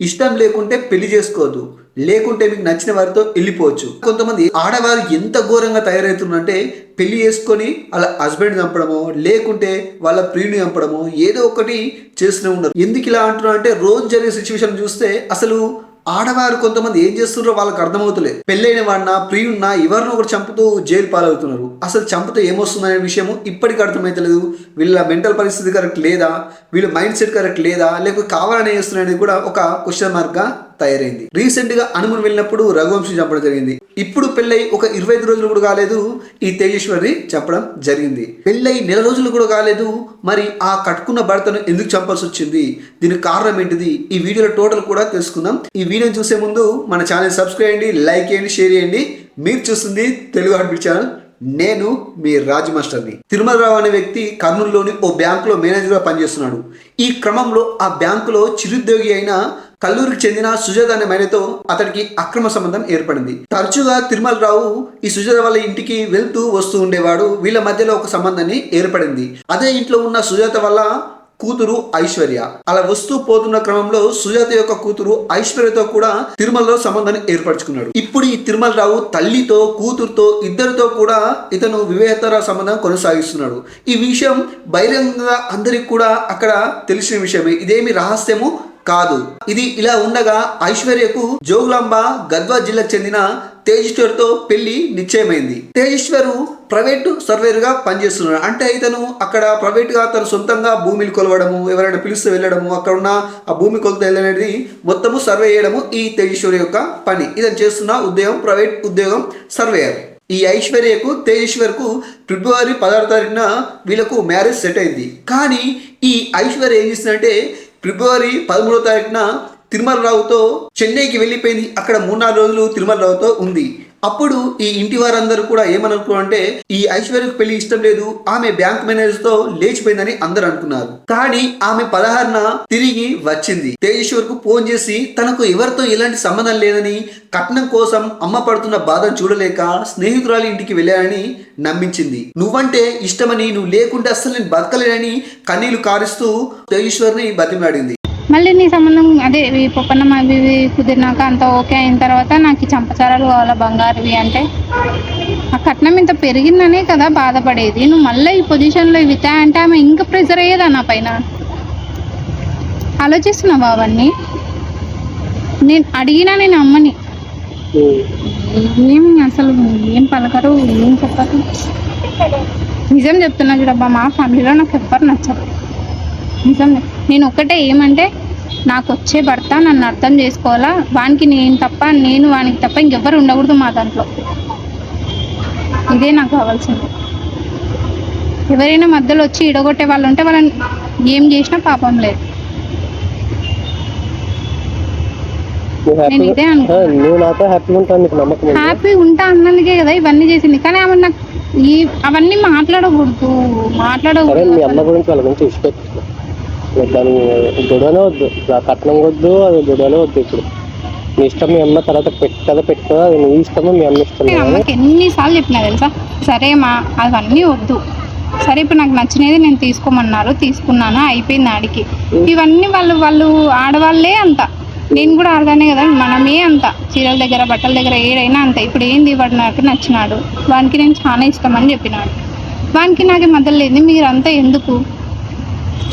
ఇష్టం లేకుంటే పెళ్ళి చేసుకోవద్దు లేకుంటే మీకు నచ్చిన వారితో వెళ్ళిపోవచ్చు. కొంతమంది ఆడవారు ఎంత ఘోరంగా తయారవుతుందంటే పెళ్ళి చేసుకొని వాళ్ళ హస్బెండ్ చంపడమో లేకుంటే వాళ్ళ ప్రియుని చంపడమో ఏదో ఒకటి చేస్తూనే ఉన్నారు. ఎందుకు ఇలా అంటున్నారు అంటే రోజు జరిగే సిచ్యువేషన్ చూస్తే అసలు ఆడవారు కొంతమంది ఏం చేస్తున్నారో వాళ్ళకి అర్థమవుతలే పెళ్ళైన వాడినా ప్రియున్నా ఎవరినో ఒకటి చంపుతూ జైలు పాలవుతున్నారు. అసలు చంపితే ఏమొస్తుందనే విషయము ఇప్పటికీ అర్థమైతలేదు. వీళ్ళ మెంటల్ పరిస్థితి కరెక్ట్ లేదా? వీళ్ళ మైండ్ సెట్ కరెక్ట్ లేదా? లేకపోతే కావాలని చేస్తున్నారనేది కూడా ఒక క్వశ్చన్ మార్క్గా తయారైంది. రీసెంట్గా అనుమని వెళ్ళినప్పుడు రఘువంశం చంపడం జరిగింది. ఇప్పుడు పెళ్ళై ఒక ఇరవై ఐదు రోజులు కూడా కాలేదు ఈ తేజేశ్వరిని చంపడం జరిగింది. పెళ్ళై నెల రోజులు కూడా కాలేదు మరి ఆ కట్టుకున్న భర్తను ఎందుకు చంపాల్సి వచ్చింది? దీనికి కారణం ఏంటిది? ఈ వీడియోలో టోటల్ కూడా తెలుసుకుందాం. ఈ వీడియోని చూసే ముందు మన ఛానల్ సబ్స్క్రైబ్ చేయండి లైక్ చేయండి షేర్ చేయండి. మీరు చూస్తుంది తెలుగు హార్ట్ ఛానల్ నేను మీ రాజ్ మాస్టర్ని. తిరుమలరావు అనే వ్యక్తి కర్నూలులోని ఓ బ్యాంకులో మేనేజర్గా పనిచేస్తున్నాడు. ఈ క్రమంలో ఆ బ్యాంకులో చిరుద్యోగి అయిన కల్లూరికి చెందిన సుజాత అనే మహిళతో అతడికి అక్రమ సంబంధం ఏర్పడింది. తరచుగా తిరుమలరావు ఈ సుజాత వాళ్ళ ఇంటికి వెళ్తూ వస్తూ ఉండేవాడు. వీళ్ళ మధ్యలో ఒక సంబంధాన్ని ఏర్పడింది. అదే ఇంట్లో ఉన్న సుజాత వల్ల కూతురు ఐశ్వర్య. అలా వస్తూ పోతున్న క్రమంలో సుజాత యొక్క కూతురు ఐశ్వర్యతో కూడా తిరుమలలో సంబంధాన్ని ఏర్పరచుకున్నాడు. ఇప్పుడు ఈ తిరుమలరావు తల్లితో కూతురుతో ఇద్దరితో కూడా ఇతను వివేహతర సంబంధం కొనసాగిస్తున్నాడు. ఈ విషయం బహిరంగంగా అందరికి కూడా అక్కడ తెలిసిన విషయమే. ఇదేమి రహస్యము? కాదు. ఇది ఇలా ఉండగా ఐశ్వర్యకు జోగులాంబ గద్వాల్ జిల్లాకు చెందిన తేజేశ్వర్తో పెళ్ళి నిశ్చయమైంది. తేజేశ్వరు ప్రైవేట్ సర్వేర్గా పనిచేస్తున్నాడు. అంటే ఇతను అక్కడ ప్రైవేట్గా తను సొంతంగా భూమిని కొలవడము ఎవరైనా పిలిస్తే వెళ్ళడము అక్కడ ఉన్న ఆ భూమి కొలత వెళ్ళనేది మొత్తము సర్వే చేయడము ఈ తేజేశ్వరి యొక్క పని. ఇతను చేస్తున్న ఉద్యోగం ప్రైవేట్ ఉద్యోగం సర్వేయర్. ఈ ఐశ్వర్యకు తేజేశ్వర్కు ఫిబ్రవరి పదహారు తారీఖున వీళ్ళకు మ్యారేజ్ సెట్ అయింది. కానీ ఈ ఐశ్వర్య ఏం చేసిందంటే ఫిబ్రవరి పదమూడో తారీఖున తిరుమలరావుతో చెన్నైకి వెళ్ళిపోయింది. అక్కడ మూడు నాలుగు రోజులు తిరుమలరావుతో ఉంది. అప్పుడు ఈ ఇంటి వారందరూ కూడా ఏమనుకున్నారు అంటే ఈ ఐశ్వర్యకు పెళ్ళి ఇష్టం లేదు ఆమె బ్యాంక్ మేనేజర్తో లేచిపోయిందని అందరూ అనుకున్నారు. కానీ ఆమె పదహారున తిరిగి వచ్చింది. తేజేశ్వర్కు ఫోన్ చేసి తనకు ఎవరితో ఎలాంటి సంబంధం లేదని కట్నం కోసం అమ్మ పడుతున్న బాధను చూడలేక స్నేహితురాలి ఇంటికి వెళ్ళానని నమ్మించింది. నువ్వంటే ఇష్టమని నువ్వు లేకుంటే అస్సలు నేను బతకలేనని కన్నీళ్ళు కారుస్తూ తేజేశ్వర్ని బతిమాడింది మళ్ళీ నీ సంబంధం అదే ఈ పొప్పన్నం అవి ఇవి కుదిరినాక అంత ఓకే అయిన తర్వాత నాకు ఈ చంపచారాలు కావాలా బంగారువి అంటే? ఆ కట్నం ఇంత పెరిగిందనే కదా బాధపడేది. నువ్వు మళ్ళీ ఈ పొజిషన్లో ఇవి అంటే ఆమె ఇంకా ప్రెజర్ అయ్యేదా నా పైన? ఆలోచిస్తున్నావా అవన్నీ? నేను అడిగినా నేను అమ్మని. ఏం అసలు ఏం పలకరు ఏం చెప్పరు? నిజం చెప్తున్నా చూడబ్బా మా ఫ్యామిలీలో నాకు ఎవ్వరు నచ్చరు. నిజం నేను ఒక్కటే ఏమంటే నాకు వచ్చే భర్త నన్ను అర్థం చేసుకోవాలా? వానికి నేను తప్ప నేను వానికి తప్ప ఇంకెవ్వరు ఉండకూడదు మా దాంట్లో. ఇదే నాకు కావాల్సింది. ఎవరైనా మధ్యలో వచ్చి ఇడగొట్టే వాళ్ళు ఉంటే వాళ్ళని ఏం చేసినా పాపం లేదు. హ్యాపీ ఉంటా అన్నందుకే కదా ఇవన్నీ చేసింది. కానీ ఆమె నాకు ఈ అవన్నీ మాట్లాడకూడదు మాట్లాడకూడదు దాని గొడవనే వద్దు. ఆ కట్నం వద్దు అది గొడవనే వద్దు ఇప్పుడు. నీ ఇష్టం మీ అమ్మ తర్వాత పెట్టదా పెట్టుకోదా? అది నీ ఇష్టము మీ అమ్మ ఇష్టం నేను అమ్మకి ఎన్నిసార్లు చెప్పినా తెలుసా? సరే మా అవన్నీ వద్దు. సరే ఇప్పుడు నాకు నచ్చినది నేను తీసుకోమన్నారు తీసుకున్నాను అయిపోయింది ఆడికి. ఇవన్నీ వాళ్ళు వాళ్ళు ఆడవాళ్ళే అంత. నేను కూడా ఆడదానే కదా మనమే అంత. చీరల దగ్గర బట్టల దగ్గర ఏడైనా అంత. ఇప్పుడు ఏంది వాడు నాకు నచ్చినాడు? వానికి నేను చాలా ఇష్టం అని చెప్పినాడు. వానికి నాకు మధ్యలో లేదు మీరంతా ఎందుకు?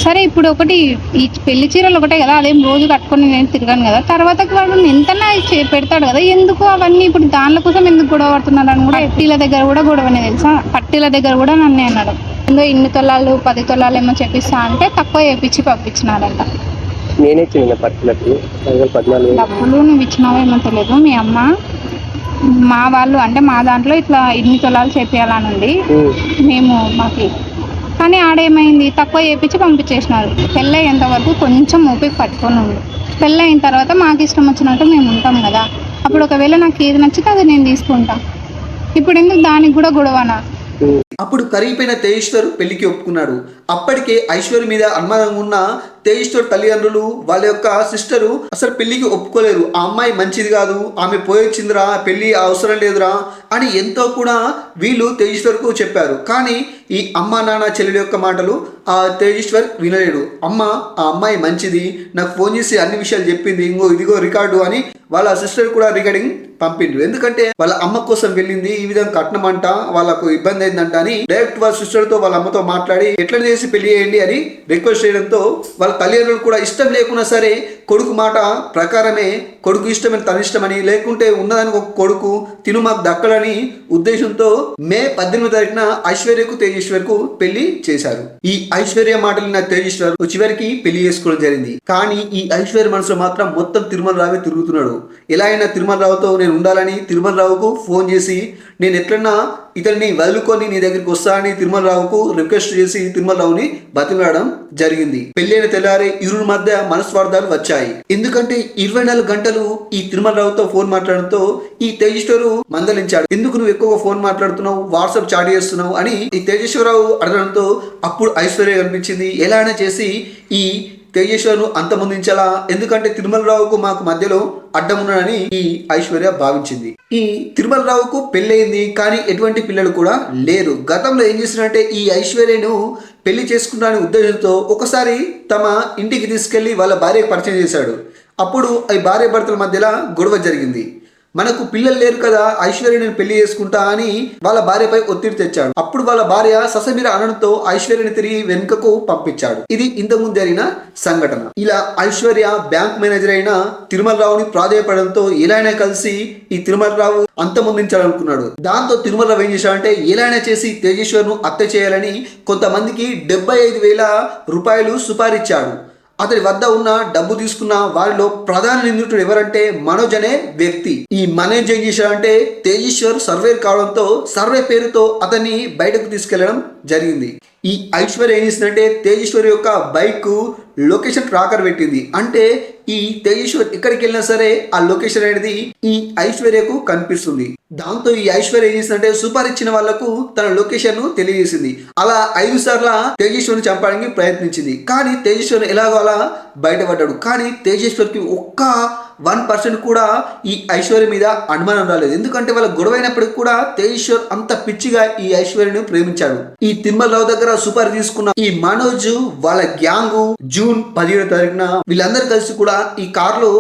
సరే ఇప్పుడు ఒకటి ఈ పెళ్ళి చీరలు ఒకటే కదా అదేం రోజు కట్టుకొని నేను తిరగాను కదా. తర్వాత వాడు ఎంతనా పెడతాడు కదా ఎందుకు అవన్నీ ఇప్పుడు దానిల కోసం ఎందుకు గొడవ పడుతున్నారు అని కూడా పట్టీల దగ్గర కూడా గొడవనే తెలుసా? పట్టీల దగ్గర కూడా నన్నే అన్నాడు. ఇందో ఇన్ని తొలాలు పది తొలాలు ఏమో చెప్పిస్తా అంటే తక్కువ చేపించి పంపించినారంట నేనే పట్టులకి డబ్బులు నువ్వు ఇచ్చినావో ఏమో తెలియదు మీ అమ్మ మా వాళ్ళు అంటే మా దాంట్లో ఇట్లా ఇన్ని తొలాలు చేపించాలని ఉంది. మేము మాకి కానీ ఆడేమైంది? తక్కువ చేపించి పంపించేసినారు. పెళ్ళయ్యేంత వరకు కొంచెం ఓపిక పట్టుకొని ఉండు. పెళ్ళయిన తర్వాత మాకు ఇష్టం వచ్చినట్టు మేము ఉంటాం కదా. అప్పుడు ఒకవేళ నాకు ఏది నచ్చితే అది నేను తీసుకుంటా. ఇప్పుడు ఎందుకు దానికి కూడా గొడవనా? అప్పుడు కరిగిపోయిన తేజేశ్వర్ పెళ్ళికి ఒప్పుకున్నాడు. అప్పటికే ఐశ్వర్య మీద అనుమానం ఉన్న తేజేశ్వర్ తల్లిదండ్రులు వాళ్ళ యొక్క సిస్టరు అసలు పెళ్ళికి ఒప్పుకోలేరు. ఆ అమ్మాయి మంచిది కాదు ఆమె పోయొచ్చిందిరా పెళ్ళి అవసరం లేదురా అని ఎంతో కూడా వీళ్ళు తేజేశ్వర్కు చెప్పారు. కానీ ఈ అమ్మ నాన్న చెల్లెల యొక్క మాటలు ఆ తేజేశ్వర్ వినలేడు. అమ్మ ఆ అమ్మాయి మంచిది నాకు ఫోన్ చేసి అన్ని విషయాలు చెప్పింది ఇంకో ఇదిగో రికార్డు అని వాళ్ళ సిస్టర్ కూడా రికార్డింగ్ పంపిండ్రు ఎందుకంటే వాళ్ళ అమ్మ కోసం వెళ్ళింది ఈ విధంగా కట్నం అంట వాళ్ళకు ఇబ్బంది అయిందంట అని డైరెక్ట్ వాళ్ళ సిస్టర్తో వాళ్ళ అమ్మతో మాట్లాడి ఎట్లా చేసి పెళ్ళి చేయండి అని రిక్వెస్ట్ చేయడంతో వాళ్ళ తల్లిదండ్రులు కూడా ఇష్టం లేకున్నా సరే కొడుకు మాట ప్రకారమే కొడుకు ఇష్టమని తన ఇష్టమని లేకుంటే ఉన్నదానికి ఒక కొడుకు తిను మాకు దక్కలని ఉద్దేశంతో మే పద్దెనిమిది తారీఖున ఐశ్వర్యకు తేజేశ్వర్కు పెళ్ళి చేశారు. ఈ ఐశ్వర్య మాటలు తేజేశ్వర్ చివరికి పెళ్ళి చేసుకోవడం జరిగింది. కానీ ఈ ఐశ్వర్య మనసులో మాత్రం మొత్తం తిరుమల రావే తిరుగుతున్నాడు. ఎలా అయినా తిరుమల రావుతో నేను ఉండాలని తిరుమల రావుకు ఫోన్ చేసి నేను ఎట్లన్నా ఇతన్ని వదులుకొని నీ దగ్గరికి వస్తానని తిరుమల రావుకు రిక్వెస్ట్ చేసి తిరుమల రావుని బతిమలాడడం జరిగింది. పెళ్ళైన తెల్లారి ఇరువురి మధ్య మనస్వార్థాలు వచ్చాయి. ఎందుకంటే ఇరవై నాలుగు గంటలు ఈ తిరుమల రావుతో ఫోన్ మాట్లాడడంతో ఈ తేజేశ్వరు మందలించాడు. ఎందుకు నువ్వు ఎక్కువగా ఫోన్ మాట్లాడుతున్నావు? వాట్సాప్ చాట్ చేస్తున్నావు? అని ఈ తేజేశ్వరరావు అడగడంతో అప్పుడు ఐశ్వర్య కనిపించింది. ఎలా అయినా చేసి ఈ తేజేశ్వరును అంతమొందించాలా? ఎందుకంటే తిరుమలరావుకు మాకు మధ్యలో అడ్డం ఉన్నాడని ఈ ఐశ్వర్య భావించింది. ఈ తిరుమలరావుకు పెళ్ళయింది కానీ ఎటువంటి పిల్లలు కూడా లేరు. గతంలో ఏం చేసినంటే ఈ ఐశ్వర్యను పెళ్ళి చేసుకున్నాని ఉద్దేశంతో ఒకసారి తమ ఇంటికి తీసుకెళ్ళి వాళ్ళ భార్యకు పరిచయం చేశాడు. అప్పుడు ఈ భార్య భర్తల మధ్యలో గొడవ జరిగింది. మనకు పిల్లలు లేరు కదా ఐశ్వర్య నేను పెళ్ళి చేసుకుంటా అని వాళ్ళ భార్యపై ఒత్తిడి తెచ్చాడు. అప్పుడు వాళ్ళ భార్య ససమీర అనడంతో ఐశ్వర్యని తిరిగి వెనుకకు పంపించాడు. ఇది ఇంతకుముందు జరిగిన సంఘటన. ఇలా ఐశ్వర్య బ్యాంక్ మేనేజర్ అయిన తిరుమల రావుని ప్రాధాయపడంతో ఎలాగైనా కలిసి ఈ తిరుమల రావు అంత అంతమొందించాలనుకున్నాడు. దాంతో తిరుమల రావు ఏం చేశాడంటే ఎలాగైనా చేసి తేజేశ్వర్ను హత్య చేయాలని కొంతమందికి డెబ్బై ఐదు వేల రూపాయలు సుపారిచ్చాడు. అతని వద్ద ఉన్న డబ్బు తీసుకున్న వారిలో ప్రధాన నిందితుడు ఎవరంటే మనోజ్ అనే వ్యక్తి. ఈ మనోజ్ ఏం చేశాడంటే తేజేశ్వర్ సర్వే కావడంతో సర్వే పేరుతో అతన్ని బయటకు తీసుకెళ్ళడం జరిగింది. ఈ ఐశ్వర్య ఏం చేసిందంటే తేజేశ్వర్ యొక్క బైక్ లొకేషన్ ట్రాకర్ పెట్టింది. అంటే ఈ తేజేశ్వర్ ఎక్కడికి వెళ్ళినా సరే ఆ లొకేషన్ అనేది ఈ ఐశ్వర్యకు కనిపిస్తుంది. దాంతో ఈ ఐశ్వర్య ఏం చేసిందంటే సూపర్ ఇచ్చిన వాళ్ళకు తన లొకేషన్ను తెలియజేసింది. అలా ఐదు సార్ల తేజేశ్వర్ని చంపడానికి ప్రయత్నించింది. కానీ తేజేశ్వర్ ఎలాగో అలా బయటపడ్డాడు. కానీ తేజేశ్వర్కి ఒక్క వన్ పర్సెంట్ కూడా ఈ ఐశ్వర్య మీద అనుమానం రాలేదు. ఎందుకంటే వాళ్ళ గొడవైనప్పటికి కూడా తేజేశ్వర్ అంత పిచ్చిగా ఈ ఐశ్వర్యను ప్రేమించాడు. ఈ తిమ్మలరావు దగ్గర సూపర్ తీసుకున్న ఈ మనోజ్ వాళ్ళ గ్యాంగ్ జూన్ పదిహేడు తారీఖున వీళ్ళందరూ కలిసి కూడా ఈ కారులో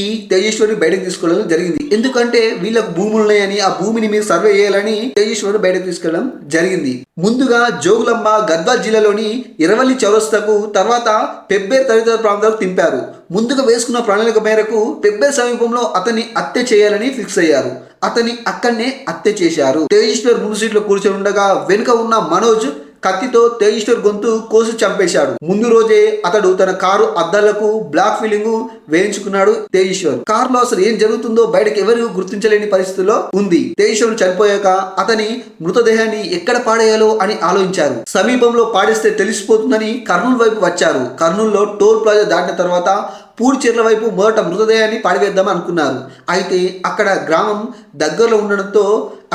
ఈ తేజేశ్వరిని బయటకు తీసుకోవడం జరిగింది. ఎందుకంటే వీళ్ళకు భూములు ఉన్నాయని ఆ భూమిని మీరు సర్వే చేయాలని తేజేశ్వరిని బయటకు తీసుకెళ్ళడం జరిగింది. ముందుగా జోగులంబ గద్వాల్ జిల్లాలోని ఇరవల్లి చౌరస్తకు తర్వాత పెబ్బేర్ తదితర ప్రాంతాలకు తింపారు ముందుగా వేసుకున్న ప్రణాళిక మేరకు పెబ్బేర్ సమీపంలో అతన్ని హత్య చేయాలని ఫిక్స్ అయ్యారు. అతన్ని అక్కడనే హత్య చేశారు. తేజేశ్వర్ ముందు సీట్లో కూర్చొని ఉండగా వెనుక ఉన్న మనోజ్ కత్తితో తేజేశ్వర్ గొంతు కోసి చంపేశాడు. ముందు రోజే అతడు తన కారు అద్దాలకు బ్లాక్ ఫీలింగ్ వేయించుకున్నాడు తేజేశ్వర్. కారులో అసలు ఏం జరుగుతుందో బయటకు ఎవరు గుర్తించలేని పరిస్థితిలో ఉంది. తేజేశ్వర్ చనిపోయాక అతని మృతదేహాన్ని ఎక్కడ పాడేయాలో అని ఆలోచించారు. సమీపంలో పాడేస్తే తెలిసిపోతుందని కర్నూలు వైపు వచ్చారు. కర్నూలులో టోల్ ప్లాజా దాటిన తర్వాత పూడిచెర్ల వైపు మొదట మృతదేహాన్ని పాడివేద్దాం అనుకున్నారు. అయితే అక్కడ గ్రామం దగ్గరలో ఉండడంతో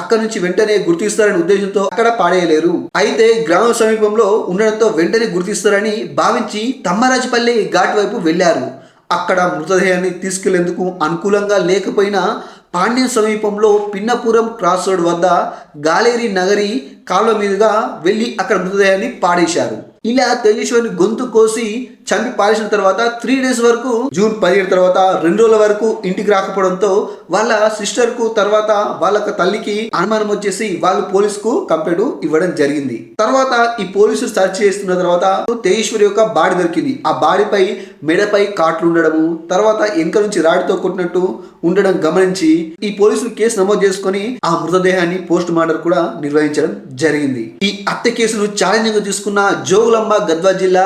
అక్కడ నుంచి వెంటనే గుర్తిస్తారనే ఉద్దేశంతో అక్కడ పాడేయలేరు. అయితే గ్రామం సమీపంలో ఉండడంతో వెంటనే గుర్తిస్తారని భావించి తమ్మరాజపల్లి ఘాట్ వైపు వెళ్ళారు. అక్కడ మృతదేహాన్ని తీసుకెళ్ళేందుకు అనుకూలంగా లేకపోయినా పాండ్యం సమీపంలో పిన్నపురం క్రాస్ రోడ్ వద్ద గాలేరి నగరి కాలువ మీదుగా వెళ్ళి అక్కడ మృతదేహాన్ని పాడేశారు. ఇలా తేజేశ్వరిని గొంతు కోసి చంపి పారేసిన తర్వాత త్రీ డేస్ వరకు జూన్ పదిహేడు తర్వాత రెండు రోజుల వరకు ఇంటికి రాకపోవడంతో వాళ్ళ సిస్టర్కు తర్వాత వాళ్ళ తల్లికి అనుమానం వచ్చేసి వాళ్ళు పోలీస్కు కంప్లైంట్ ఇవ్వడం జరిగింది. తర్వాత ఈ పోలీసులు సెర్చ్ చేస్తున్న తర్వాత తేజేశ్వరి యొక్క బాడీ దొరికింది. ఆ బాడీపై మెడపై కాట్లు ఉండడము తర్వాత ఎంక నుంచి రాడితో కొట్టినట్టు ఉండడం గమనించి ఈ పోలీసులు కేసు నమోదు చేసుకొని ఆ మృతదేహాన్ని పోస్ట్ మార్టం కూడా నిర్వహించడం జరిగింది. ఈ హత్య కేసును ఛాలెంజింగ్గా తీసుకున్న జోగులమ్మ గద్వాల్ జిల్లా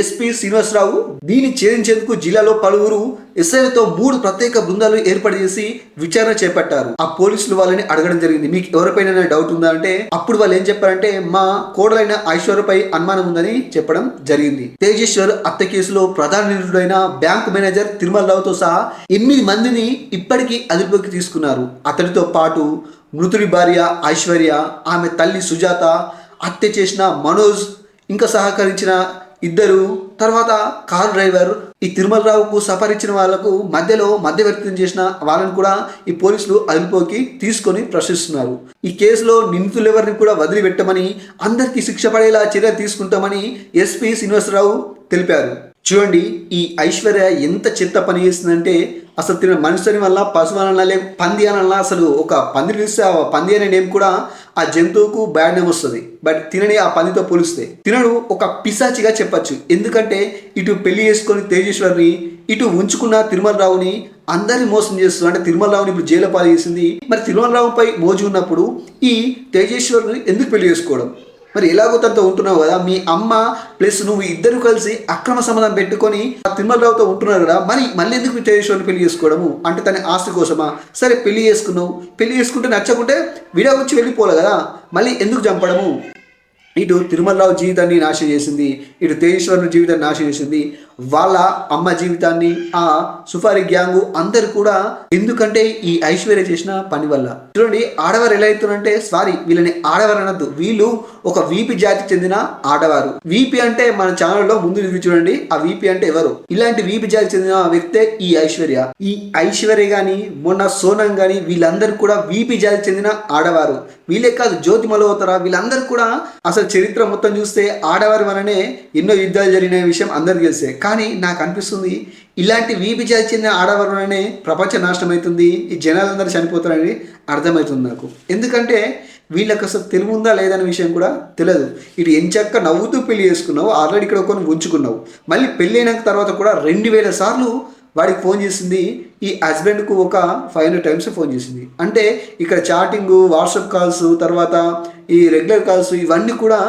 ఎస్పీ శ్రీనివాసరావు దీన్ని ఛేదించేందుకు జిల్లాలో పలువురు ఎస్ఐలతో మూడు ప్రత్యేక బృందాలు ఏర్పాటు చేసి విచారణ చేపట్టారు. ఆ పోలీసులు వాళ్ళని అడగడం జరిగింది. మీకు ఎవరిపైన డౌట్ ఉందా అంటే అప్పుడు వాళ్ళు ఏం చెప్పారంటే మా కోడలైన ఐశ్వర్యపై అనుమానం ఉందని చెప్పడం జరిగింది. తేజేశ్వర్ అత్త కేసులో ప్రధాన నిందితుడైన బ్యాంక్ మేనేజర్ తిరుమల రావుతో సహా ఎనిమిది మందిని ఇప్పటికీ అదుపులోకి తీసుకున్నారు. అతడితో పాటు మృతుడి భార్య ఐశ్వర్య ఆమె తల్లి సుజాత హత్య చేసిన మనోజ్ ఇంకా సహకరించిన ఇద్దరు తర్వాత కార్ డ్రైవర్ ఈ తిరుమలరావుకు సఫరించిన వాళ్ళకు మధ్యలో మధ్యవర్తనం చేసిన వాళ్ళని కూడా ఈ పోలీసులు అదుపులోకి తీసుకొని ప్రశ్నిస్తున్నారు. ఈ కేసులో నిందితులెవరిని కూడా వదిలిపెట్టమని అందరికీ శిక్ష పడేలా చర్య తీసుకుంటామని ఎస్పీ శ్రీనివాసరావు తెలిపారు. చూడండి ఈ ఐశ్వర్య ఎంత చెత్త పని చేసిందంటే అసలు తిన మనుషుని వల్ల పశువు అనల్లా లేక పంది అనల్లా అసలు ఒక పంది పిలిస్తే ఆ పంది అనే నేమ్ కూడా ఆ జంతువుకు బ్యాడ్ నేమ్ వస్తుంది. బట్ తినని ఆ పందితో పోలిస్తే. తినడు ఒక పిశాచిగా చెప్పచ్చు. ఎందుకంటే ఇటు పెళ్ళి చేసుకొని తేజేశ్వరిని ఇటు ఉంచుకున్న తిరుమలరావుని అందరిని మోసం చేస్తుంది. అంటే తిరుమలరావుని ఇప్పుడు జైలు పాలు చేసింది. మరి తిరుమలరావుపై మోజు ఉన్నప్పుడు ఈ తేజేశ్వరుని ఎందుకు పెళ్ళి చేసుకోవడం? మరి ఎలాగో తనతో ఉంటున్నావు కదా మీ అమ్మ ప్లస్ నువ్వు ఇద్దరు కలిసి అక్రమ సంబంధం పెట్టుకొని ఆ తిరుమలరావుతో ఉంటున్నారు కదా మరి మళ్ళీ ఎందుకు విజయేశ్వరిని పెళ్ళి చేసుకోవడము? అంటే తన ఆస్తి కోసమా? సరే పెళ్ళి చేసుకున్నావు. పెళ్ళి చేసుకుంటే నచ్చకుంటే విడా వచ్చి వెళ్ళిపోలే కదా మళ్ళీ ఎందుకు చంపడము? ఇటు తిరుమలరావు జీవితాన్ని నాశనం చేసింది ఇటు తేజేశ్వరుని జీవితాన్ని నాశనం చేసింది. వాళ్ళ అమ్మ జీవితాన్ని ఆ సుఫారి గ్యాంగు అందరు కూడా ఎందుకంటే ఈ ఐశ్వర్య చేసిన పని వల్ల. చూడండి ఆడవారు ఎలా అవుతున్నారంటే సారీ వీళ్ళని ఆడవారు అనద్దు. వీళ్ళు ఒక వీపి జాతికి చెందిన ఆడవారు. వీపి అంటే మన ఛానల్లో ముందు ఇది చూడండి ఆ వీపి అంటే ఎవరు? ఇలాంటి వీపి జాతికి చెందిన వ్యక్తే ఈ ఐశ్వర్య. ఈ ఐశ్వర్య గాని మొన్న సోనం గాని వీళ్ళందరూ కూడా వీపి జాతికి చెందిన ఆడవారు. వీళ్ళే కాదు జ్యోతి మల్హోత్రా వీళ్ళందరూ కూడా అసలు చరిత్ర మొత్తం చూస్తే ఆడవారి వలనే ఎన్నో యుద్ధాలు జరిగిన విషయం అందరికీ తెలిసే. కానీ నాకు అనిపిస్తుంది ఇలాంటి వీపి జాతి చెందిన ఆడవారి వలనే ప్రపంచ నాశనం అవుతుంది ఈ జనాలందరూ చనిపోతారని అర్థమవుతుంది నాకు. ఎందుకంటే వీళ్ళకి అసలు తెలివి ఉందా లేదనే విషయం కూడా తెలియదు. ఇటు ఎంచక్క నవ్వుతూ పెళ్ళి చేసుకున్నావు ఆల్రెడీ ఇక్కడ కొన్ని ఉంచుకున్నావు. మళ్ళీ పెళ్ళి అయినాక తర్వాత కూడా రెండు వేల సార్లు వాడికి ఫోన్ చేసింది ఈ హస్బెండ్కు ఒక ఫైవ్ హండ్రెడ్ టైమ్స్ ఫోన్ చేసింది. అంటే ఇక్కడ చాటింగ్ వాట్సాప్ కాల్స్ తర్వాత ఈ రెగ్యులర్ కాల్స్ ఇవన్నీ కూడా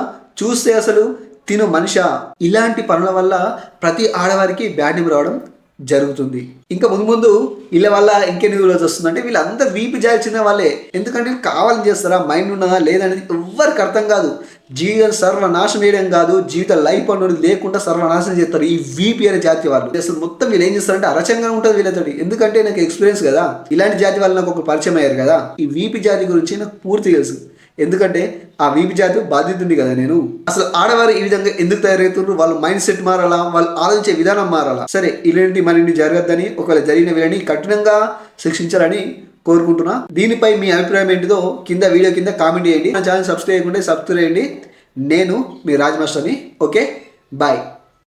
చూస్తే అసలు తిను మనిషా. ఇలాంటి పనుల వల్ల ప్రతి ఆడవారికి బ్యాడ్ నేమ్ రావడం జరుగుతుంది. ఇంకా ముందు ముందు వీళ్ళ వల్ల ఇంకెన్ని రోజు వస్తుందంటే వీళ్ళంతా వీపి జాల్చిన వాళ్ళే. ఎందుకంటే కావాలని చేస్తారా? మైండ్ ఉన్నదా? లేదనేది ఎవ్వరికి అర్థం కాదు. జీవితం సర్వనాశనం చేయడం కాదు. జీవిత లైఫ్ అనేది లేకుండా సర్వనాశనం చేస్తారు. ఈ వీపీ అనే జాతి వాళ్ళు. అసలు మొత్తం వీళ్ళు ఏం చేస్తారంటే అరచంగా ఉంటుంది వీళ్ళతోటి. ఎందుకంటే నాకు ఎక్స్పీరియన్స్ కదా. ఇలాంటి జాతి వాళ్ళు నాకు ఒక పరిచయం అయ్యారు కదా. ఈ వీపీ జాతి గురించి నాకు పూర్తి తెలుసు. ఎందుకంటే ఆ వీపి జాతి బాధ్యతుంది కదా నేను. అసలు ఆడవారు ఈ విధంగా ఎందుకు తయారవుతున్నారు? వాళ్ళ మైండ్ సెట్ మారాలా? వాళ్ళు ఆలోచించే విధానం మారాలా? సరే ఇలాంటి మరిన్ని జరగద్దని ఒకవేళ జరిగిన వీళ్ళని కఠినంగా శిక్షించాలని కోరుకుంటున్నా. దీనిపై మీ అభిప్రాయం ఏంటిదో కింద వీడియో కింద కామెంట్ చేయండి. నా ఛానల్ సబ్స్క్రైబ్ చేయకుండా సబ్స్క్రైబ్ చేయండి. నేను మీ రాజమాస్టర్ని ఓకే? బాయ్.